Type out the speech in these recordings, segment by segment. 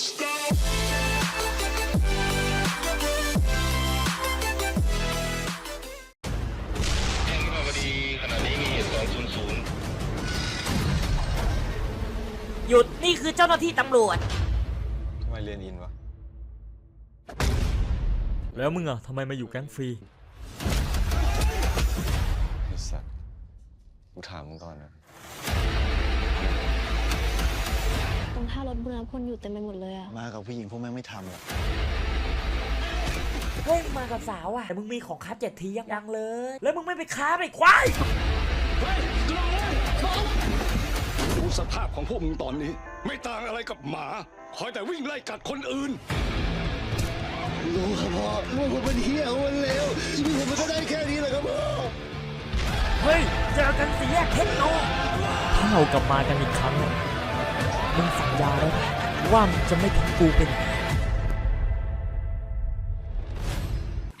หตุ200หยุดนี่คือเจ้าหน้าที่ตำรวจ ทำไมเรียนอินวะ แล้วมึงอะทำไมมาอยู่แก๊งฟรี ไอ้สัตว์กูถามมึงก่อนนะต รงท่ารถบุรณพลอยู่เต็มไปหมดเลยอะมากับผู้หญิงพวกแม่งไม่ทำหรอกเฮ้ยมึงมากับสาวอะแต่มึงมีของค้าเจ็ดทียังยังเลย แล้วมึงไม่ไปค้าไปควายดูสภาพของพวกมึงตอนนี้ ไม่ต่างอะไรกับหมาคอยแต่วิ่งไล่กัดคนอื่นรู้ครับพ่อว่าผมเป็นเฮียคนเลวชีวิตผมมันก็ได้แค่นี้แหละครับพ่อเฮ้ยเจอกันสี่แยกเทคโนถ้าเรากลับมากันอีกครั้งอะ มึงสัญญาแล้วว่ามึงจะไม่ทิ้งกูเป็น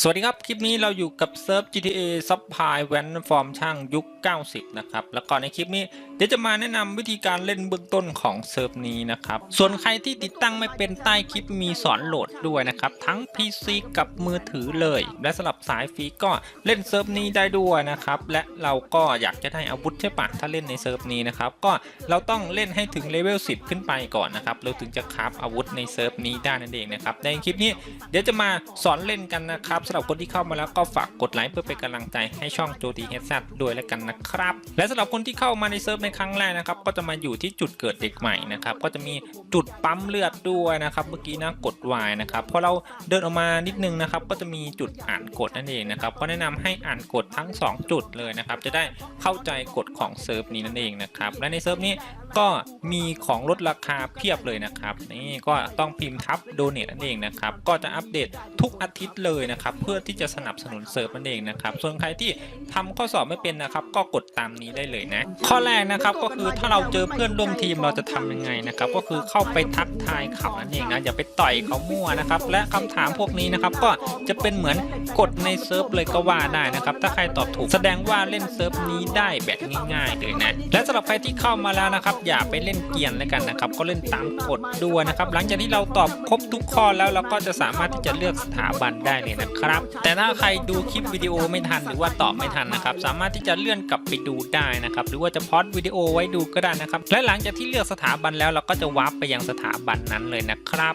สวัสดีครับ คลิปนี้เราอยู่กับเซิร์ฟ GTA Supply แวนฟอร์มช่างยุค 90 นะครับ แล้วก็ในคลิปนี้ เดี๋ยวจะมาแนะนำวิธีการเล่นเบื้องต้นของเซิร์ฟนี้นะครับ ส่วนใครที่ติดตั้งไม่เป็นใต้คลิปมีสอนโหลดด้วยนะครับ ทั้ง PC กับมือถือเลย และสำหรับสายฟรีก็เล่นเซิร์ฟนี้ได้ด้วยนะครับ และเราก็อยากจะได้อาวุธใช่ปะถ้าเล่นในเซิร์ฟนี้นะครับ ก็เราต้องเล่นให้ถึงเลเวล 10 ขึ้นไปก่อนนะครับ เราถึงจะคราฟอาวุธในเซิร์ฟนี้ได้นั่นเองนะครับ ในคลิปนี้เดี๋ยวจะมาสอนเล่นกันนะครับสำหรับคนที่เข้ามาแล้วก็ฝากกดไลค์เพื่อเป็นกำลังใจให้ช่องโจดีเฮดซัด้วยแล้วกันนะครับ และสำหรับคนที่เข้ามาในเซิร์ฟในครั้งแรกนะครับ ก็จะมาอยู่ที่จุดเกิดเด็กใหม่นะครับ ก็จะมีจุดปั๊มเลือดด้วยนะครับ เมื่อกี้นะกด Y นะครับพอเราเดินออกมานิดนึงนะครับ ก็จะมีจุดอ่านกฎนั่นเองนะครับ ก็แนะนำให้อ่านกฎทั้ง 2 จุดเลยนะครับ จะได้เข้าใจกฎของเซิร์ฟนี้นั่นเองนะครับ และในเซิร์ฟนี้ก็มีของลดราคาเพียบเลยนะครับ นี่ก็ต้องพิมพ์ทับโดเนทนั่นเองนะครับ ก็จะอัปเดตทุกอาทิตย์เลยนะครับเพื่อที่จะสนับสนุนเซิร์ฟนั่นเองนะครับส่วนใครที่ทำข้อสอบไม่เป็นนะครับ ก็กดตามนี้ได้เลยนะ ข้อแรกนะครับก็คือถ้าเราเจอเพื่อนร่วมทีมเราจะทำยังไงนะครับก็คือเข้าไปทักทายเขานั่นเองนะอย่าไปต่อยเขามั่วนะครับและคำถามพวกนี้นะครับก็จะเป็นเหมือนกฎในเซิร์ฟเลยก็ว่าได้นะครับถ้าใครตอบถูกแสดงว่าเล่นเซิร์ฟนี้ได้แบบง่ายๆเลยนะและสำหรับใครที่เข้ามาแล้วนะครับ อย่าไปเล่นเกียนแล้วกันนะครับ ก็เล่นตามกฎด้วยนะครับ หลังจากที่เราตอบครบทุกข้อแล้วเราก็จะสามารถที่จะเลือกสถาบันได้เลยนะครับนะครับ แต่ถ้าใครดูคลิปวิดีโอไม่ทันหรือว่าตอบไม่ทันนะครับ สามารถที่จะเลื่อนกลับไปดูได้นะครับ หรือว่าจะพอดวิดีโอไว้ดูก็ได้นะครับ และหลังจากที่เลือกสถาบันแล้วเราก็จะวาร์ปไปยังสถาบันนั้นเลยนะครับ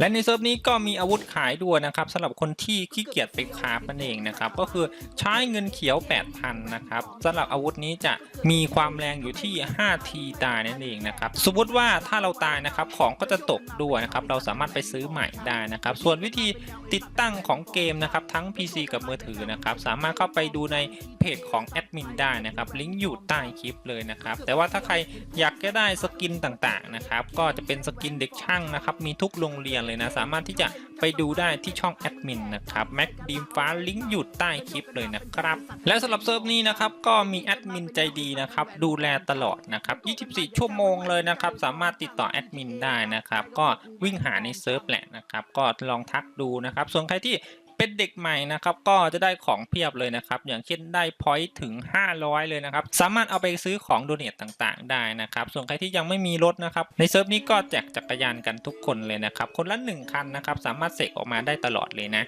และในเซิร์ฟนี้ก็มีอาวุธขายด้วยนะครับสำหรับคนที่ขี้เกียจไปคราฟนั่นเองนะครับก็คือใช้เงินเขียว 8,000 นะครับสำหรับอาวุธนี้จะมีความแรงอยู่ที่ 5 ทีตายนั่นเองนะครับสมมติว่าถ้าเราตายนะครับของก็จะตกด้วยนะครับเราสามารถไปซื้อใหม่ได้นะครับส่วนวิธีติดตั้งของเกมนะครับทั้ง PC กับมือถือนะครับสามารถเข้าไปดูในเพจของแอดมินได้นะครับลิงก์อยู่ใต้คลิปเลยนะครับแต่ว่าถ้าใครอยากจะได้สกินต่างๆนะครับก็จะเป็นสกินเด็กช่างนะครับมีทุกโรงเรียนเลยนะ สามารถที่จะไปดูได้ที่ช่องแอดมินนะครับแม็กดีมฟ้าลิงก์อยู่ใต้คลิปเลยนะครับ และสำหรับเซิร์ฟนี้นะครับก็มีแอดมินใจดีนะครับดูแลตลอดนะครับ 24 ชั่วโมงเลยนะครับ สามารถติดต่อแอดมินได้นะครับ ก็วิ่งหาในเซิร์ฟแหละนะครับ ก็ลองทักดูนะครับ ส่วนใครที่ เป็นเด็กใหม่นะครับก็จะได้ของเพียบเลยนะครับ อย่างเช่นได้พอยต์ถึง 500 เลยนะครับ สามารถเอาไปซื้อของโดเนทต่างๆ ได้นะครับ ส่วนใครที่ยังไม่มีรถนะครับ ในเซิร์ฟนี้ก็แจกจักรยานกันทุกคนเลยนะครับ คนละ 1 คันนะครับ สามารถเสกออกมาได้ตลอดเลยนะ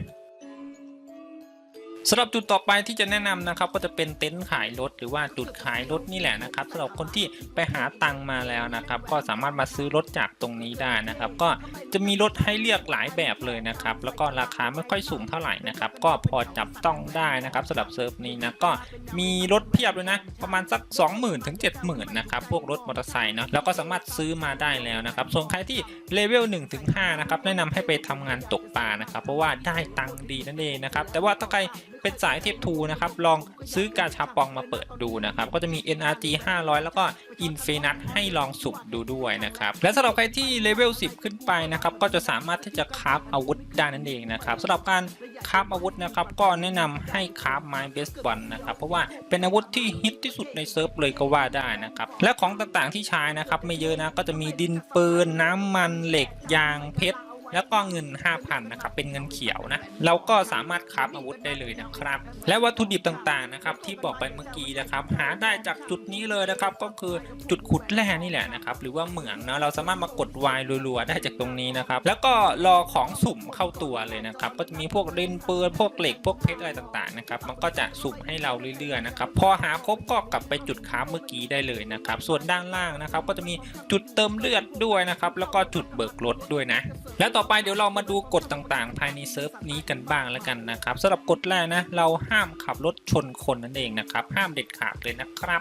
สำหรับจุดต่อไปที่จะแนะนำนะครับ ก็จะเป็นเต็นท์ขายรถหรือว่าจุดขายรถนี่แหละนะครับสำหรับคนที่ไปหาตังมาแล้วนะครับ ก็สามารถมาซื้อรถจากตรงนี้ได้นะครับ ก็จะมีรถให้เลือกหลายแบบเลยนะครับ แล้วก็ราคาไม่ค่อยสูงเท่าไหร่นะครับ ก็พอจับต้องได้นะครับสำหรับเซิร์ฟนี้นะก็มีรถเพียบเลยนะประมาณสัก 20,000ถึง70,000นะครับพวกรถมอเตอร์ไซค์เนาะแล้วก็สามารถซื้อมาได้แล้วนะครับส่วนใครที่เลเวล1ถึง5นะครับแนะนำให้ไปทำงานตกปลานะครับเพราะว่าได้ตังดีนั่นเองนะครับแต่ว่าถ้าใคร เป็นสายเทปทูนะครับลองซื้อกาชาปองมาเปิดดูนะครับก็จะมี NRG 500 แล้วก็ i n f i n i t ให้ลองสุ่มดูด้วยนะครับและสำหรับใครที่เลเวล 10 ขึ้นไปนะครับก็จะสามารถที่จะคราฟอาวุธได้นั่นเองนะครับสำหรับการคราฟอาวุธนะครับก็แนะนำให้คราฟไม้เบสบอลนะครับเพราะว่าเป็นอาวุธที่ฮิตที่สุดในเซิร์ฟเลยก็ว่าได้นะครับและของต่างๆที่ใช้นะครับไม่เยอะนะก็จะมีดินปืนน้ำมันเหล็กยางเพชร แล้วก็เงิน 5,000นะครับเป็นเงินเขียวนะเราก็สามารถคราฟอาวุธได้เลยนะครับ และวัตถุดิบต่างๆนะครับที่บอกไปเมื่อกี้นะครับหาได้จากจุดนี้เลยนะครับก็คือจุดขุดแร่นี่แหละนะครับหรือว่าเหมืองนะเราสามารถมากดวายรัวๆได้จากตรงนี้นะครับแล้วก็รอของสุ่มเข้าตัวเลยนะครับก็จะมีพวกเรนปืนพวกเหล็กพวกเพชรอะไรต่างๆนะครับมันก็จะสุ่มให้เราเรื่อยๆนะครับพอหาครบก็กลับไปจุดค้าเมื่อกี้ได้เลยนะครับส่วนด้านล่างนะครับก็จะมีจุดเติมเลือดด้วยนะครับแล้วก็จุดเบิกรถด้วยนะ แล้วต่ออไปเดี๋ยวเรามาดูกฎต่างๆ ภายในเซิร์ฟนี้กันบ้างแล้วกันนะครับสำหรับกฎแรกนะ เราห้ามขับรถชนคนนั่นเองนะครับ ห้ามเด็ดขาดเลยนะครับ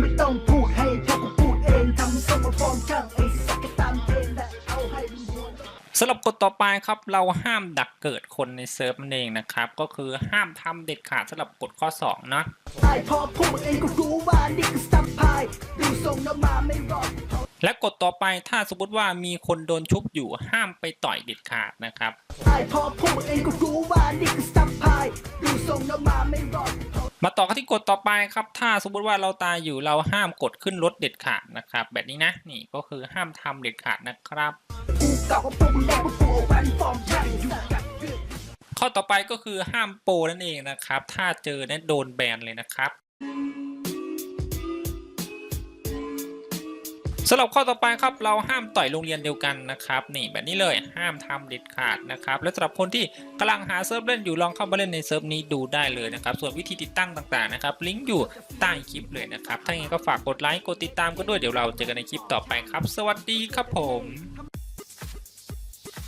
ไม่ต้องพูดให้พราะกูพูดเองทำทรงมาฟอร์มช่างไอ้สักตามเทนและเอาให้สำหรับกฎต่อไปครับเราห้ามดักเกิดคนในเซิร์ฟนั่นเองนะครับ ก็คือห้ามทำเด็ดขาดสำหรับกฎข้อ2นะไอพอพวกมึงเองก็รู้ว่านี่คือซัมพายดูทรงแล้วมาไม่รอด และกฎต่อไปถ้าสมมติว่ามีคนโดนชุบอยู่ห้ามไปต่อยเด็ดขาดนะครับไอ้พอพวกมึงเองก็รู้ว่านี่คือซัมพายดูทรงแล้วมาไม่รอดมาต่อกันที่กฎต่อไปครับถ้าสมมติว่าเราตายอยู่เราห้ามกดขึ้นรถเด็ดขาดนะครับ แบบนี้นะนี่ก็คือห้ามทำเด็ดขาดนะครับกูกล่าวว่าพวกมึงแดกพวกกูแวนฟอร์มช่างอยู่กับเรื่องข้อต่อไปก็คือห้ามโปรนั่นเองนะครับ ถ้าเจอเนี่ยโดนแบนเลยนะครับ สำหรับข้อต่อไปครับเราห้ามต่อยโรงเรียนเดียวกันนะครับนี่แบบนี้เลยห้ามทำเด็ดขาดนะครับและสำหรับคนที่กำลังหาเซิร์ฟเล่นอยู่ลองเข้ามาเล่นในเซิร์ฟนี้ดูได้เลยนะครับส่วนวิธีติดตั้งต่างๆนะครับลิงก์อยู่ใต้คลิปเลยนะครับถ้าอย่างนั้นก็ฝากกดไลค์กดติดตามกันด้วยเดี๋ยวเราเจอกันในคลิปต่อไปครับ สวัสดีครับผม